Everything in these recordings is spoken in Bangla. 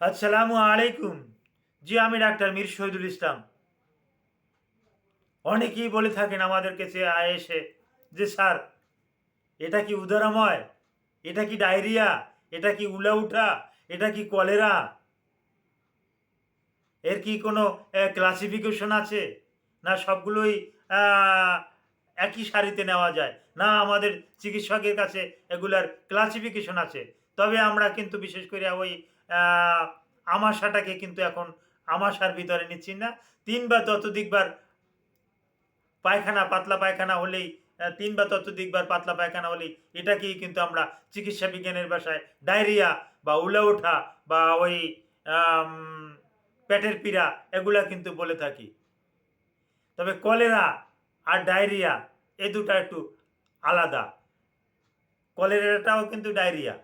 আসসালামু আলাইকুম। জি, আমি ডাক্তার মীর শহীদুল ইসলাম। অনেকেই বলে থাকেন আমাদের কাছে এসে যে, স্যার, এটা কি উদারাময়? এটা কি ডায়রিয়া? এটা কি উলাউঠা এটা কি কলেরা? এর কি কোনো ক্লাসিফিকেশন আছে? না সবগুলোই একই সারিতে নেওয়া যায়? না আমাদের চিকিৎসকের কাছে এগুলার ক্লাসিফিকেশন আছে? তবে আমরা কিন্তু বিশেষ করে ওই আমাশাটাকে কিন্তু এখন আমাশার ভিতরে নিচ্ছি না। তিন বা ততোধিকবার পায়খানা পাতলা পায়খানা হলেই আহ, তিন বা ততোধিকবার পাতলা পায়খানা হলেই এটাকেই কিন্তু আমরা চিকিৎসা বিজ্ঞানের ভাষায় ডায়রিয়া বা উলা ওঠা বা ওই পেটের পীড়া এগুলা কিন্তু বলে থাকি। তবে কলেরা আর ডায়রিয়া এ দুটো একটু আলাদা। কলেরাটাও কিন্তু ডায়রিয়া।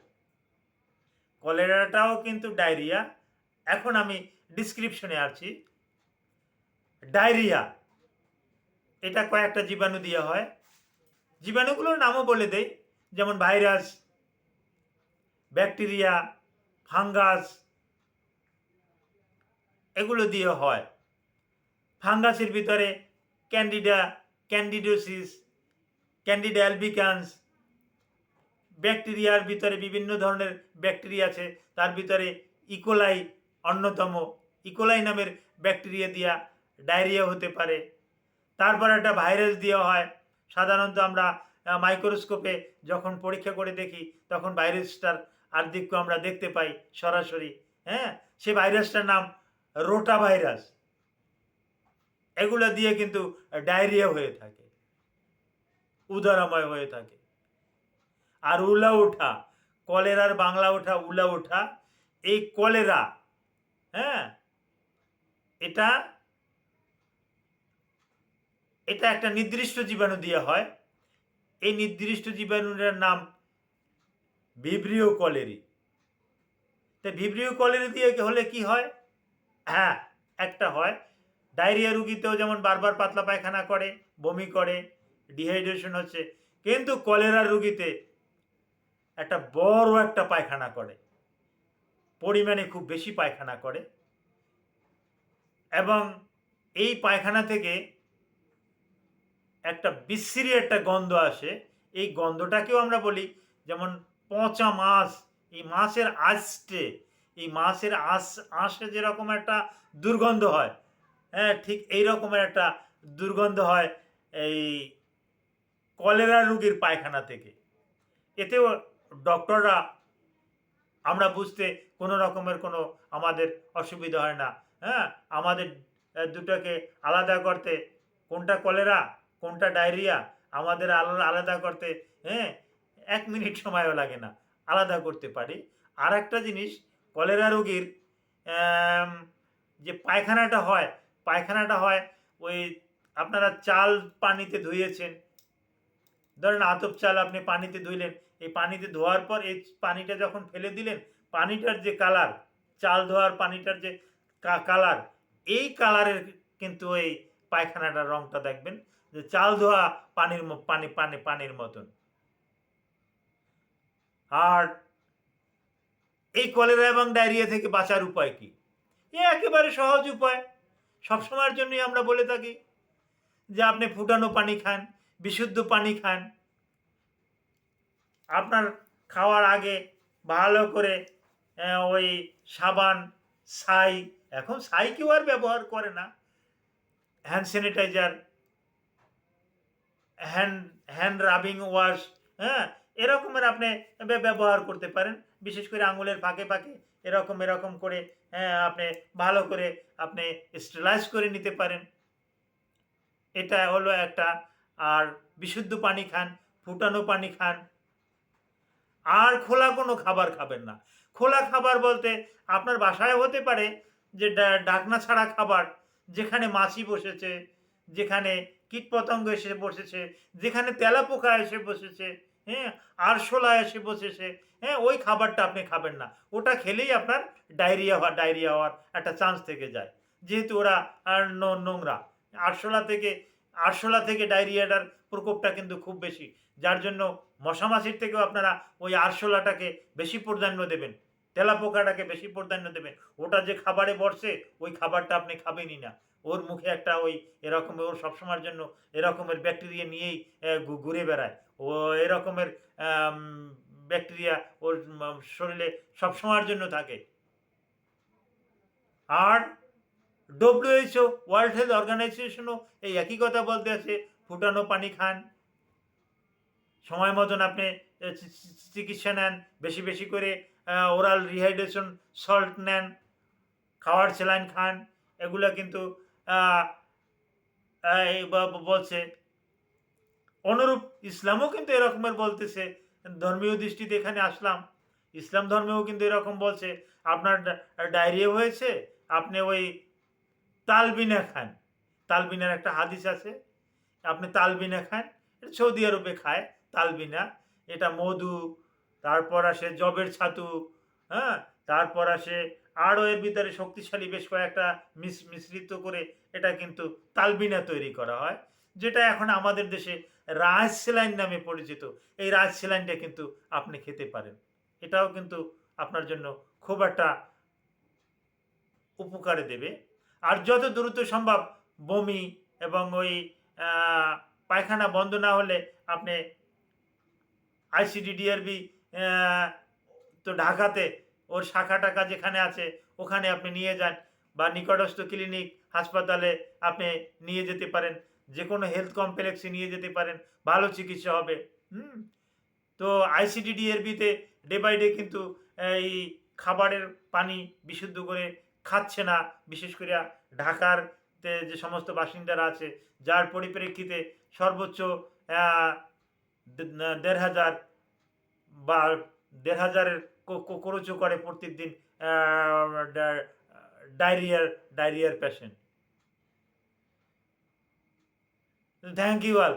কলেরাটাও কিন্তু ডায়রিয়া। এখন আমি ডিসক্রিপশনে আছি ডায়রিয়া, এটা কয়েকটা জীবাণু দিয়ে হয়। জীবাণুগুলোর নামও বলে দেই, যেমন ভাইরাস, ব্যাকটেরিয়া, ফাঙ্গাস, এগুলো দিয়ে হয়। ফাঙ্গাসের ভিতরে ক্যান্ডিডা ক্যান্ডিডোসিস ক্যান্ডিডা অ্যালবিকান্স ব্যাকটেরিয়ার ভিতরে বিভিন্ন ধরনের ব্যাকটেরিয়া আছে, তার ভিতরে ইকোলাই অন্যতম। ইকোলাই নামের ব্যাকটেরিয়া দিয়া ডায়রিয়া হতে পারে। তারপর একটা ভাইরাস দেওয়া হয়। সাধারণত আমরা মাইক্রোস্কোপে যখন পরীক্ষা করে দেখি, তখন ভাইরাসটার আর্ধিক্য আমরা দেখতে পাই সরাসরি। হ্যাঁ? সে ভাইরাসটার নাম রোটা ভাইরাস। এগুলো দিয়ে কিন্তু ডায়রিয়া হয়ে থাকে। উদারাময় হয়ে থাকে। আর উলা ওঠা, কলেরার বাংলা ওঠা, উলা ওঠা, এই কলেরা হ্যাঁ? এটা এটা একটা নির্দিষ্ট জীবাণু দিয়ে হয়। এই নির্দিষ্ট জীবাণুটার নাম ভিব্রিও কলেরি। তা ভিব্রিও কলেরি দিয়ে হলে কি হয়? হ্যাঁ একটা হয়। ডায়রিয়া রুগীতেও যেমন বারবার পাতলা পায়খানা করে, বমি করে, ডিহাইড্রেশন হচ্ছে। কিন্তু কলেরা রুগীতে একটা বড় একটা পায়খানা করে। পরিমাণে খুব বেশি পায়খানা করে। এবং এই পায়খানা থেকে একটা বিশ্রী একটা গন্ধ আসে। এই গন্ধটাকেও আমরা বলি যেমন পচা মাছ। এই মাছের আঁশটে, এই মাছের আঁশ, আঁশে যেরকম একটা দুর্গন্ধ হয় হ্যাঁ ঠিক এই রকমের একটা দুর্গন্ধ হয় এই কলেরা রুগীর পায়খানা থেকে। এতেও ডক্টররা, আমরা বুঝতে কোনো রকমের কোনো আমাদের অসুবিধা হয় না। হ্যাঁ? আমাদের দুটোকে আলাদা করতে, কোনটা কলেরা, কোনটা ডায়রিয়া, আমাদের আলাদা করতে হ্যাঁ? এক মিনিট সময়ও লাগে না, আলাদা করতে পারি। আর একটা জিনিস, কলেরা রোগীর যে পায়খানাটা হয় পায়খানাটা হয়, ওই আপনারা চাল পানিতে ধুয়েছেন ধরেন আতপ চাল আপনি পানিতে ধুইলেন, এই পানিতে ধোয়ার পর এই পানিটা যখন ফেলে দিলেন, পানিটার যে কালার চাল ধোয়ার পানিটার যে কালার এই কালারের কিন্তু এই পায়খানাটার রংটা দেখবেন যে চাল ধোয়া পানির পানি পানি, পানির মতন। আর এই কলেরা এবং ডায়রিয়া থেকে বাঁচার উপায় কি? এ একেবারে সহজ উপায়। সবসময়ের জন্যই আমরা বলে থাকি যে আপনি ফুটানো পানি খান বিশুদ্ধ পানি খান। আপনার খাওয়ার আগে ভালো করে ওই সাবান, ছাই, এখন ছাই কেউ আর ব্যবহার করে না। Hand sanitiser hand hand rubbing wash হ্যাঁ এরকমের আপনি ব্যবহার করতে পারেন। বিশেষ করে আঙুলের ফাঁকে ফাঁকে এরকম এরকম করে আপনি ভালো করে আপনি স্টেলাইজ করে নিতে পারেন। এটা হলো একটা আর বিশুদ্ধ পানি খান, ফুটানো পানি খান। আর খোলা কোনো খাবার খাবেন না। খোলা খাবার বলতে আপনার বাসায় হতে পারে যে ডাকনা ছাড়া খাবার, যেখানে মাছি বসেছে, যেখানে কীটপতঙ্গ এসে বসেছে, যেখানে তেলাপোকা এসে বসেছে হ্যাঁ আরশোলা এসে বসেছে হ্যাঁ ওই খাবারটা আপনি খাবেন না। ওটা খেলেই আপনার ডায়রিয়া হওয়া, ডায়রিয়া হওয়ার একটা চান্স থেকে যায়। যেহেতু ওরা নোংরা। আরশোলা থেকে আরশোলা থেকে ডায়রিয়াটার প্রকোপটা কিন্তু খুব বেশি। যার জন্য মশামাছির থেকেও আপনারা ওই আরশোলাটাকে বেশি প্রাধান্য দেবেন। তেলা পোকাটাকে বেশি প্রাধান্য দেবেন। ওটা যে খাবারে বসছে ওই খাবারটা আপনি খাবেনই না। ওর মুখে একটা ওই এরকম ওর সবসময়ের জন্য এরকমের ব্যাকটেরিয়া নিয়েই ঘুরে বেড়ায়। ও এরকমের ব্যাকটেরিয়া ওর শরীরে সবসময়ের জন্য থাকে। আর ডব্লিউএইচও ওয়ার্ল্ড হেলথ অর্গানাইজেশনও এই একই কথা বলতে আছে, ফুটানো পানি খান। সময় মতন আপনি চিকিৎসা নেন, বেশি বেশি করে ওরাল রিহাইড্রেশন সল্ট নেন, খাওয়ার স্যালাইন খান, এগুলো কিন্তু বলছে। অনুরূপ ইসলামও কিন্তু এরকমের বলতেছে, ধর্মীয় দৃষ্টিতে এখানে আসলাম। ইসলাম ধর্মেও কিন্তু এরকম বলছে, আপনার ডায়রিয়া হয়েছে, আপনি ওই তালবিনা খান। তালবিনার একটা হাদিস আছে, আপনি তালবিনা খান, এটা সৌদি আরবে খায় তালবিনা, এটা মধু, তারপর আসে জবের ছাতু হ্যাঁ তারপর আসে আরও এর ভিতরে শক্তিশালী বেশ কয়েকটা মিস মিশ্রিত করে এটা কিন্তু তালবিনা তৈরি করা হয়, যেটা এখন আমাদের দেশে রাজ সেলাইন নামে পরিচিত, এই রাজ সেলাইনটা কিন্তু আপনি খেতে পারেন। এটাও কিন্তু আপনার জন্য খুব একটা উপকারে দেবে। আর যত দ্রুত সম্ভব বমি এবং ওই পায়খানা বন্ধ না হলে আপনি আইসিডিডিআরবি তো ঢাকাতে ওর শাখা টাকা যেখানে আছে, ওখানে আপনি নিয়ে যান বা নিকটস্থ ক্লিনিক, হাসপাতালে আপনি নিয়ে যেতে পারেন। যে কোনো হেলথ কমপ্লেক্সে নিয়ে যেতে পারেন, ভালো চিকিৎসা হবে। হুম? তো আইসিডিডিআরবিতে ডে বাই ডে কিন্তু এই খাবারের পানি বিশুদ্ধ করে খাচ্ছে না, বিশেষ করে ঢাকার যে সমস্ত বাসিন্দারা আছে, যার পরিপ্রেক্ষিতে সর্বোচ্চ দেড় হাজার বা দেড় হাজারের কোরোচো করে প্রত্যেক দিন ডায়রিয়ার ডায়রিয়ার পেশেন্ট থ্যাংক ইউ অল